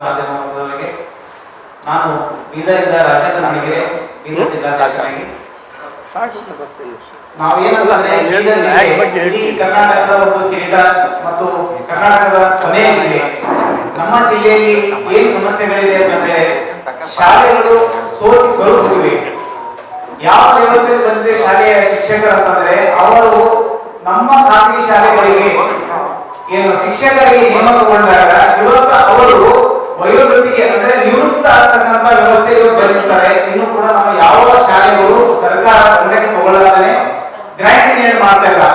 ಮಾಧ್ಯಮದವರಿಗೆ ನಾನು ಬೀದರಿಂದ ರಾಜೇಂದ್ರ ನಾಡಿಗೆರೆ ಬೀದರ್ ಏನಂತಂದ್ರೆ ಇಡೀ ಕರ್ನಾಟಕದ ಒಂದು ಕಿರೀಟ ಮತ್ತು ಕರ್ನಾಟಕದ ಕೊನೆಯ ಜಿಲ್ಲೆ. ನಮ್ಮ ಜಿಲ್ಲೆಯಲ್ಲಿ ಏನ್ ಸಮಸ್ಯೆಗಳಿದೆ ಅಂತಂದ್ರೆ ಶಾಲೆಗಳು ಸೋತಿ ಸ್ವರೂಪಿವೆ ಯಾವ ದೇವತೆ ಬಂದ್ರೆ ಶಾಲೆಯ ಶಿಕ್ಷಕರು ಅಂತಂದ್ರೆ ಅವರು ನಮ್ಮ ಖಾಸಗಿ ಶಾಲೆಗಳಿಗೆ ಏನು ಶಿಕ್ಷಕರಿಗೆ ನೇಮಕಗೊಂಡಾಗ ಇವತ್ತು ಆಗ್ತಕ್ಕಂಥ ವ್ಯವಸ್ಥೆ ಇವತ್ತು ಬರೀತಾರೆ ಇನ್ನು ಕೂಡ ನಾವು ಯಾವ ಶಾಲೆಗಳು ಸರ್ಕಾರ ತಂಡಕ್ಕೆ ತಗೊಳ್ಳಲಾದ್ರೆ ಗ್ರಾಂಟ್ ನೀಡ್ ಮಾಡ್ತಾ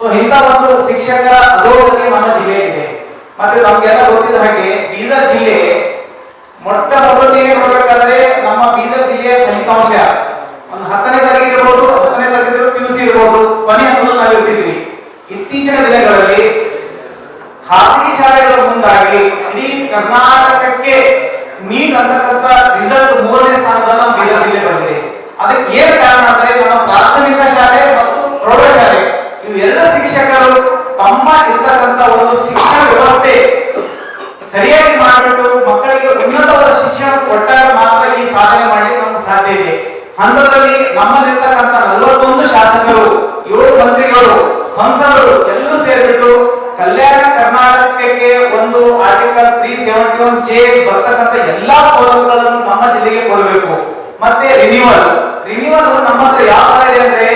ಸೊ ಇಂಥ ಒಂದು ಶಿಕ್ಷಕರ ಅಧೋಗತಿ ನಮ್ಮ ಜಿಲ್ಲೆಯಲ್ಲಿದೆ. ಮತ್ತೆ ನಮ್ಗೆಲ್ಲ ಗೊತ್ತಿದ್ದ ಹಾಗೆ ಬೀದರ್ ಜಿಲ್ಲೆ ಮೊಟ್ಟ ಮೊದಲಿಗೆ ನೋಡ್ಬೇಕಾದ್ರೆ ನಮ್ಮ ಬೀದರ್ ಜಿಲ್ಲೆಯ ಫಲಿತಾಂಶ ಒಂದು ಹತ್ತನೇ ತರಗತಿ ಇರ್ಬೋದು, ಹತ್ತನೇ ತರಗತಿ ಪಿ ಯು ಸಿ ಇರ್ಬೋದು, ಕೊನೆ ಹಂತದಲ್ಲಿ ಇತ್ತೀಚಿನ ದಿನಗಳಲ್ಲಿ ಖಾಸಗಿ ಶಾಲೆಗಳ ಮುಂದಾಗಿ ಇಡೀ ಕರ್ನಾಟಕಕ್ಕೆ ನೀಟ್ ಅಂತಕ್ಕಂಥ ರಿಸಲ್ಟ್ ಮೂರನೇ ಸ್ಥಾನದಲ್ಲಿ ನಮ್ಮ ಬೀದರ್ ಜಿಲ್ಲೆ ಬಂದಿದೆ. ಅದಕ್ಕೆ ಏನ್ ಕಾರಣ ಅಂದ್ರೆ ನಮ್ಮ ಪ್ರಾಥಮಿಕ ಶಾಲೆ ಮತ್ತು ಪ್ರೌಢಶಾಲೆ ಇವು ಎರಡು ಶಿಕ್ಷಕರು ತಮ್ಮ ಇರ್ತಕ್ಕಂಥ ಒಂದು ಶಿಕ್ಷಣ ವ್ಯವಸ್ಥೆ ಸರಿಯಾಗಿ ಮಾಡಿಬಿಟ್ಟು ಮಕ್ಕಳಿಗೆ ಉನ್ನತವಾದ ಶಿಕ್ಷಣ ಕೊಟ್ಟಾಗ ಮಾತ್ರ ಈ ಸಾಧನೆ ಮಾಡಲಿಕ್ಕೆ ನಮ್ಗೆ ಸಾಧ್ಯ ಇದೆ. ಹಂತದಲ್ಲಿ ನಮ್ಮಲ್ಲಿರ್ತಕ್ಕಂಥ ನಲವತ್ತೊಂದು ಶಾಸಕರು, ಏಳು ಮಂತ್ರಿಗಳು, ಸಂಸದರು ಎಲ್ಲರೂ ಸೇರಿಬಿಟ್ಟು ಕಲ್ಯಾಣ ಕರ್ನಾಟಕಕ್ಕೆ ಒಂದು article three seventy one J ಬರ್ತಕ್ಕಂಥ ಎಲ್ಲಾ ಸೌಲಭ್ಯಗಳನ್ನು ನಮ್ಮ ಜಿಲ್ಲೆಗೆ ಕೊಡಬೇಕು. ಮತ್ತೆ ರಿನ್ಯೂವಲ್ ರಿನ್ಯೂವಲ್ ನಮ್ಮ ಹತ್ರ ಯಾವ ತರ ಇದೆ ಅಂದ್ರೆ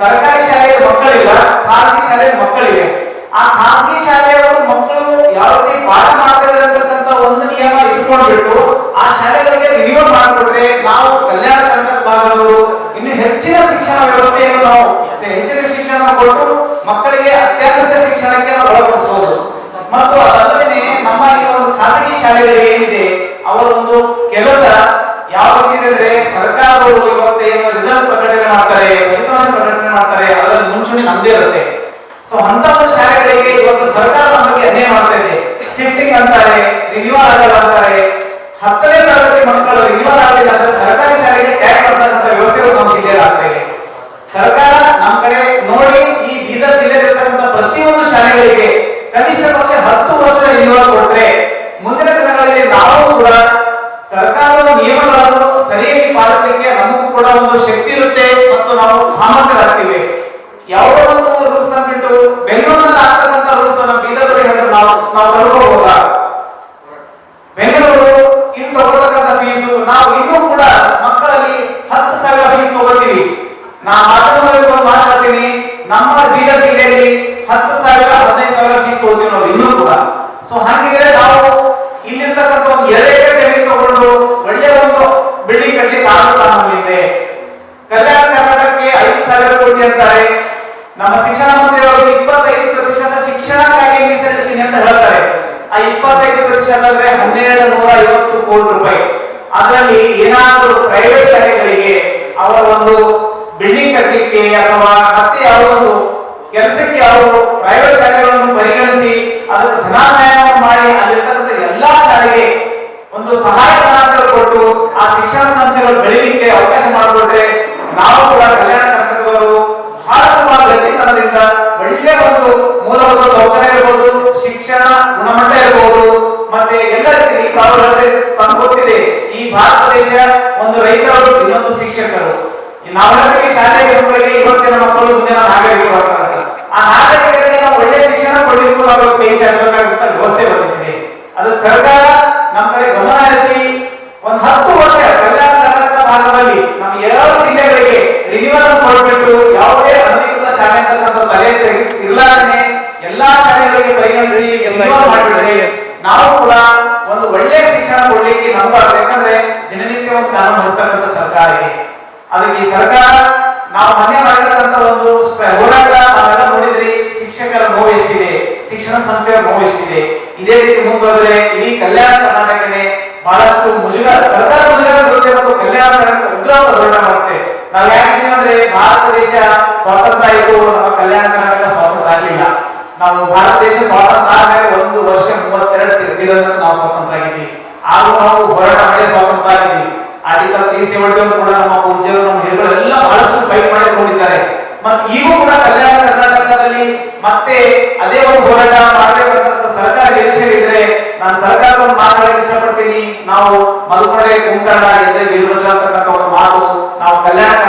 ಸರ್ಕಾರಿ ಶಾಲೆಯ ಮಕ್ಕಳಿಲ್ಲ, ಖಾಸಗಿ ಶಾಲೆಯ ಮಕ್ಕಳಿವೆ. ಆ ಖಾಸಗಿ ಶಾಲೆಯವರು ಮಕ್ಕಳು ಯಾವ ರೀತಿ ಪಾಠ ಮಾಡ್ತಾ ಅಂತಕ್ಕಂಥ ಒಂದು ನಿಯಮ ಇಟ್ಕೊಂಡ್ಬಿಟ್ಟು ಆ ಶಾಲೆಗಳಿಗೆ ರಿನ್ಯೂವಲ್ ಮಾಡಿಕೊಟ್ರೆ ನಾವು ಕಲ್ಯಾಣ ಕರ್ನಾಟಕ ಭಾಗದವರು ಇನ್ನು ಹೆಚ್ಚಿನ ಶಿಕ್ಷಣ ವ್ಯವಸ್ಥೆಯನ್ನು ನಾವು ಹೆಚ್ಚಿನ ಶಿಕ್ಷಣ ಕೊಟ್ಟು ಮಕ್ಕಳಿಗೆ ಅತ್ಯಂತ ಒಳಪಡಿಸಬಹುದು ಮತ್ತು ಅದಲ್ಲದೆ ನಮ್ಮ ಈ ಒಂದು ಖಾಸಗಿ ಶಾಲೆಗಳಿಗೆ ಏನಿದೆ ಅವರ ಒಂದು ಕೆಲಸ ಯಾವ ರೀತಿ ಇದೆ ಅಂದ್ರೆ ಸರ್ಕಾರದವರು ಏನು ರಿಸಲ್ಟ್ ಪ್ರಕಟಣೆ ಮಾಡ್ತಾರೆ ಫಲಿತಾಂಶ ಪ್ರಕಟಣೆ ಮಾಡ್ತಾರೆ ಅದರಲ್ಲಿ ಮುಂಚೂಣಿ ನಮ್ದೇ ಇರುತ್ತೆ. ಸೊ ಅಂತ ಶಾಲೆಗಳಿಗೆ ಇವತ್ತು ಸರ್ಕಾರ ನಮಗೆ ಅನ್ಯಾಯ ಮಾಡ್ತಾ ಇದೆ. ಶಿಫ್ಟಿಂಗ್ ಅಂತಾರೆ ರಿನ್ಯೂವಲ್ ಆಗಲ್ಲ ಅಂತಾರೆ. ಹತ್ತನೇ ತರಗತಿ ಮಕ್ಕಳು ರಿನ್ಯೂವಲ್ ಆಗಲಿಲ್ಲ ಅಂದ್ರೆ ಸರ್ಕಾರಿ ಶಾಲೆಗೆ ಟ್ಯಾಗ್ ಮಾಡ್ತಕ್ಕಂಥ ವ್ಯವಸ್ಥೆಗಳು ನಮ್ಮ ಜಿಲ್ಲೆಯಲ್ಲಿ ಆಗ್ತಾ ಇದೆ. ಸರ್ಕಾರ ನಮ್ಮ ಕಡೆ ನೋಡಿ ಈ ಬೀದರ್ ಜಿಲ್ಲೆಯಲ್ಲಿರ್ತಕ್ಕಂಥ ಪ್ರತಿಯೊಂದು ಶಾಲೆಗಳಿಗೆ ಕನಿಷ್ಠ ಪಕ್ಷ ವರ್ಷ ಕೊಟ್ರೆ ಮುಂದಿನ ದಿನಗಳಲ್ಲಿ ನಾವು ಕೂಡ ಸರ್ಕಾರದ ನಿಯಮಗಳನ್ನು ಸರಿಯಾಗಿ ಪಾಲಿಸಲಿಕ್ಕೆ ನಮಗೂ ಕೂಡ ಒಂದು ಶಕ್ತಿ ಇರುತ್ತೆ ಮತ್ತು ನಾವು ಸಾಮರ್ಥ್ಯರಾಗ್ತೀವಿ. ಯಾವುದೋ ಒಂದು ರೂಲ್ಸ್ ಅಂದ್ಬಿಟ್ಟು ಬೆಂಗಳೂರಿನಲ್ಲಿ ಆಗ್ತಕ್ಕಂಥ ರೂಲ್ಸ್ ಅನ್ನು ಬೀದರ್ಗೆ ಹೇಳಿದ್ರೆ ನಾವು ನಾವು ತಳ್ಕೋಬಹುದಾ ಬೆಂಗಳೂರು ಇಲ್ಲಿ ತಗೊಳ್ತಕ್ಕಂಥ ಫೀಸು ನಾವು ಇನ್ನೂ ಕೂಡ ಮಕ್ಕಳಲ್ಲಿ ಹತ್ತು ಸಾವಿರ ಫೀಸ್ ತಗೋತೀವಿ ನಾ ಮಾಧ್ಯಮದಲ್ಲಿ ಒಂದು ಮಾತಾಡ್ತೀನಿ ನಮ್ಮ ಬೀದರ್ ಜಿಲ್ಲೆಯಲ್ಲಿ ಹತ್ತು ಸಾವಿರ, ಹದಿನೈದು ಸಾವಿರ ಫೀಸ್ ತಗೋತೀವಿ ನಾವು ಇನ್ನೂ ಕೂಡ. ಸೊ ಹಾಗಿದ್ರೆ ನಾವು ಇಲ್ಲಿರ್ತಕ್ಕಂಥ ಒಂದು ಎರಡು ಎಕರೆ ಜಮೀನು ತಗೊಂಡು ಒಳ್ಳೆಯ ಒಂದು ಬಿಲ್ಡಿಂಗ್ ಕಟ್ಟಲಿಕ್ಕೆ ಆಗುತ್ತೆ ನಮ್ಮಲ್ಲಿದೆ ಕಲ್ಯಾಣ ಕರ್ನಾಟಕಕ್ಕೆ ಐದು ಸಾವಿರ ಕೋಟಿ ಅಂತಾರೆ. ನಮ್ಮ ಶಿಕ್ಷಣ ಮಂತ್ರಿ ಅವರು ಇಪ್ಪತ್ತೈದು ಪ್ರತಿಶತ ಶಿಕ್ಷಣಕ್ಕಾಗಿ ಮೀಸಲಿಡ್ತೀನಿ ಅಂತ ಹೇಳ್ತಾರೆ. ಆ ಇಪ್ಪತ್ತೈದು ಪ್ರತಿಶತ ಅಂದ್ರೆ ಹನ್ನೆರಡು ನೂರ ಐವತ್ತು ಕೋಟಿ ರೂಪಾಯಿ. ಅದರಲ್ಲಿ ಏನಾದರೂ ಪ್ರೈವೇಟ್ ಶಾಲೆಗಳಿಗೆ ಅವರ ಒಂದು ಬಿಲ್ಡಿಂಗ್ ಕಟ್ಟಲಿಕ್ಕೆ ಅಥವಾ ಮತ್ತೆ ಯಾವ ಒಂದು ಕೆಲಸಕ್ಕೆ ಅವರು ಪ್ರೈವೇಟ್ ಶಾಲೆಗಳನ್ನು ಪರಿಗಣಿಸಿ ಅದಕ್ಕೆ ಧನಾದಾಯವನ್ನು ಮಾಡಿ ಅಲ್ಲಿರ್ತಕ್ಕಂಥ ಎಲ್ಲಾ ಶಾಲೆಗೆ ಒಂದು ಸಹಾಯ ಧನಾಂತರ ಕೊಟ್ಟು ಆ ಶಿಕ್ಷಣ ಸಂಸ್ಥೆಗಳು ಬೆಳೀಲಿಕ್ಕೆ ಅವಕಾಶ ಮಾಡಿಕೊಟ್ರೆ ನಾವು ಕೂಡ ಕಲ್ಯಾಣ ಕರ್ನಾಟಕದವರು ಬಹಳ ತುಂಬಾ ಗಟ್ಟಿತನದಿಂದ ಒಳ್ಳೆಯ ಒಂದು ಮೂಲಭೂತ ಸೌಕರ್ಯ ಇರಬಹುದು ಶಿಕ್ಷಣ ಗುಣಮಟ್ಟ ಇರಬಹುದು ಮತ್ತೆ ಎಲ್ಲ ರೀತಿ ತಾವು ತಮ್ಗೆ ಗೊತ್ತಿದೆ, ಈ ಭಾರತ ದೇಶ ಒಂದು ರೈತರು, ಇನ್ನೊಂದು ಶಿಕ್ಷಕರು. ನಾವೆಲ್ಲರಿಗೆ ನಾವು ಮಾಡಿಬಿಟ್ರೆ ನಾವು ಕೂಡ ಒಂದು ಒಳ್ಳೆ ಶಿಕ್ಷಣ ಕೊಡ್ಲಿಕ್ಕೆ ನಂಬರ್ ಯಾಕಂದ್ರೆ ದಿನನಿತ್ಯ ಒಂದು ಕಾನೂನು ಹೊರತಕ್ಕಂಥ ಸರ್ಕಾರ ಇದೆ. ಅದಕ್ಕೆ ಈ ಸರ್ಕಾರ ನಾವು ಮನೆ ಮಾಡಿರ್ತಕ್ಕಂಥ ಒಂದು ಹೋರಾಟ ನಾವೆಲ್ಲ ನೋಡಿದ್ರಿ ಶಿಕ್ಷಕರ ನೋವು ಎಷ್ಟಿದೆ ಶಿಕ್ಷಣ ಸಂಸ್ಥೆಯ ನೋವು ಎಷ್ಟಿದೆ. ಇದೇ ರೀತಿ ಮುಂದುವರೆದ್ರೆ ಇಡೀ ಕಲ್ಯಾಣ ಕರ್ನಾಟಕನೇ ಬಹಳಷ್ಟು ಮುಜುಗರ ಸರ್ಕಾರ ಮುಜುಗರ ಬರುತ್ತೆ ಮತ್ತು ಕಲ್ಯಾಣ ಕರ್ನಾಟಕ ಉಗ್ರವಾದ ಹೋರಾಟ ಮಾಡುತ್ತೆ. ನಾವು ಯಾಕೆ ಅಂದ್ರೆ ಭಾರತ ದೇಶ ಸ್ವಾತಂತ್ರ್ಯ ಆಯಿತು ನಮ್ಮ ಕಲ್ಯಾಣ ಕರ್ನಾಟಕ ಸ್ವಾತಂತ್ರ್ಯ ಆಗಲಿಲ್ಲ. ನಾವು ಭಾರತ ದೇಶ ಸ್ವಾತಂತ್ರ್ಯ ಒಂದು ವರ್ಷ ಮೂವತ್ತೆರಡು ತಿಂಗಳಿಂದ ನಾವು ಸ್ವತಂತ್ರ ಆಗಿದ್ವಿ. ಆದ್ರೂ ನಾವು ಹೋರಾಟ ಮಾಡಿ ಸ್ವಾತಂತ್ರ್ಯ ಆಗಿದ್ವಿ. ಆರ್ಟಿಕಲ್ ಕೂಡ ನಮ್ಮ ಪೂಜ್ಯರು, ನಮ್ಮ ಹಿರಿಯರು ಎಲ್ಲ ಬಹಳಷ್ಟು ಫೈಟ್ ಮಾಡಿಕೊಂಡಿದ್ದಾರೆ. ಮತ್ತೆ ಈಗೂ ಕೂಡ ಕಲ್ಯಾಣ ಕರ್ನಾಟಕದಲ್ಲಿ ಮತ್ತೆ ಅದೇ ಒಂದು ಹೋರಾಟ ಮಾಡಬೇಕಂತ ಸರ್ಕಾರ ನಿರೀಕ್ಷೆ ಇದ್ರೆ ನಾನು ಸರ್ಕಾರದ ಒಂದು ಮಾತು ಇಷ್ಟಪಡ್ತೀನಿ. ನಾವು ಮಲ್ಕೊಂಡೆ ಕುಂಕರ್ಣ ಮಾತು ನಾವು ಅಂತಕ್ಕಂಥ